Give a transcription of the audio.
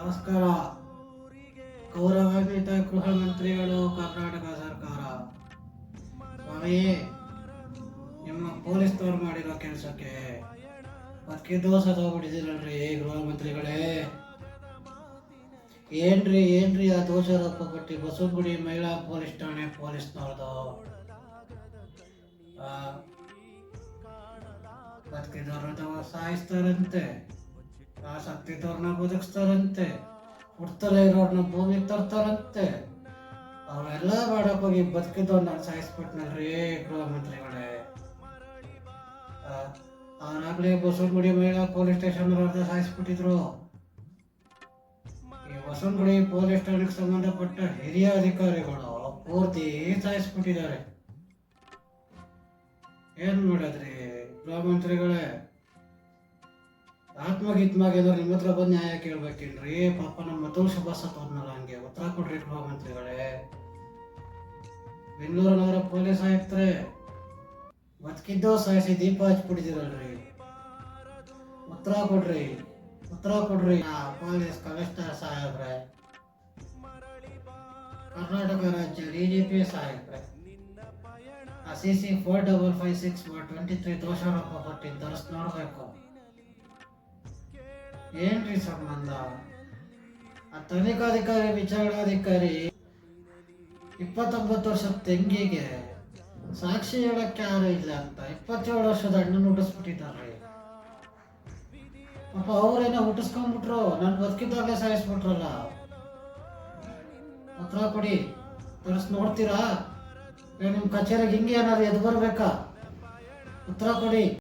ನಮಸ್ಕಾರ. ಗೌರವಾನ್ವಿತ ಗೃಹ ಮಂತ್ರಿಗಳು ಕರ್ನಾಟಕ ಸರ್ಕಾರ. ಸ್ವಾಮಿಯೇ ನಿಮ್ಮ ಪೊಲೀಸ್ನವ್ರು ಮಾಡಿರೋ ಕೆಲಸಕ್ಕೆ ಅದಕ್ಕೆ ದೋಷ ತಗೊಂಡ್ಬಿಟ್ಟಿದ್ದೀರಲ್ರಿ ಗೃಹ ಮಂತ್ರಿಗಳೇ ಏನ್ರಿ ಏನ್ರಿ ಆ ದೋಷಾರೋಪ ಪಟ್ಟಿ ಬಸವಗುಡಿ ಮಹಿಳಾ ಪೊಲೀಸ್ ಠಾಣೆ ಪೊಲೀಸ್ನವ್ರದು? ಬದುಕಿದವ್ರನ್ನ ಸಾಯಿಸ್ತಾರಂತೆ. ಆಸಕ್ತಿದವ್ರನ್ನ ಬದುಕಿಸ್ತಾರಂತೆ. ಹುಡ್ತಲೇ ಇರೋರ್ನ ಭೂಮಿಗೆ ತರ್ತಾರಂತೆ. ಅವರೆಲ್ಲ ಮಾಡಕ್ ಹೋಗಿ ಬದುಕಿದ್ದವ್ರನ್ನ ಸಾಯಿಸ್ಬಿಟ್ನಲ್ರಿ ಗೃಹ ಮಂತ್ರಿಗಳೇ ಅವನಾಗ್ಲೇ ಬಸವನಗುಡಿ ಮಹಿಳಾ ಪೊಲೀಸ್ ಸ್ಟೇಷನ್ ಅವ್ರನ್ನ ಸಾಯಿಸ್ಬಿಟ್ಟಿದ್ರು. ಈ ಬಸವನಗುಡಿ ಪೊಲೀಸ್ ಠಾಣೆಗೆ ಸಂಬಂಧಪಟ್ಟ ಹಿರಿಯ ಅಧಿಕಾರಿಗಳು ಪೂರ್ತಿ ಸಾಯಿಸ್ಬಿಟ್ಟಿದ್ದಾರೆ. ಏನ್ ಮಾಡಿದ್ರಿ ಗೃಹ ಮಂತ್ರಿಗಳೇ ಆತ್ಮಗೀತ್ಮಾಗಿದ್ರು ನಿಮ್ಮ ಹತ್ರ ಬಂದು ನ್ಯಾಯ ಕೇಳ್ಬೇಕೇನ್ರಿ? ಪಾಪ ನಮ್ಮ ಮತ್ತೂ ಬಸ್ ತೋರ್ನಲ್ಲ ಹಂಗೆ ಉತ್ತರ ಕೊಡ್ರಿ ಗೃಹ ಬೆಂಗಳೂರು ನಗರ ಪೊಲೀಸ್ ಆಯ್ತರೆ ಬದುಕಿದ್ದೋ ಸಾಯಿಸಿ ದೀಪ ಹಚ್ಬಿಟ್ಟಿದ್ದೀರಲ್ರಿ ಉತ್ತರ ಕೊಡ್ರಿ ಉತ್ತರ ಕೊಡ್ರಿ. ಪೊಲೀಸ್ ಕಮಿಷನರ್ ಸಾಹೇಬ್ರೆ, ಕರ್ನಾಟಕ ರಾಜ್ಯ ಡಿ ಜಿ ಪಿ ಸಾಹೇಬ್ರೆ C C four double five six twenty three ದೋಷಾರೋಪ ಕೊಟ್ಟಿದ್ದು ತರಿಸ್ ನೋಡ್ಬೇಕು. ಏನ್ರಿ ಸಂಬಂಧ? ಆ ತನಿಖಾಧಿಕಾರಿ ವಿಚಾರಣಾಧಿಕಾರಿ ಇಪ್ಪತ್ತೊಂಬತ್ತು ವರ್ಷದ ತೆಂಗಿಗೆ ಸಾಕ್ಷಿ ಹೇಳಕ್ಕೆ ಯಾರು ಇಲ್ಲ ಅಂತ ಇಪ್ಪತ್ತೇಳು ವರ್ಷದ ಅಣ್ಣನ ಹುಟ್ಟಿಸ್ಬಿಟ್ಟಿದ್ದಾರೆ. ಪಾಪ ಅವ್ರೇನೋ ಹುಟ್ಟಿಸ್ಕೊಂಡ್ಬಿಟ್ರು ನಾನು ಬದುಕಿದ್ದಾಗಲೇ ಸಾಯಿಸ್ಬಿಟ್ರಲ್ಲ. ಹತ್ರ ಕೊಡಿ ತರಿಸ್ ನೋಡ್ತೀರಾ? ಏ, ನಿಮ್ ಕಚೇರಿಗೆ ಹಿಂಗೆ ಏನಾದ್ರು ಎದ್ದು ಬರ್ಬೇಕಾ? ಉತ್ತರ ಕೊಡಿ.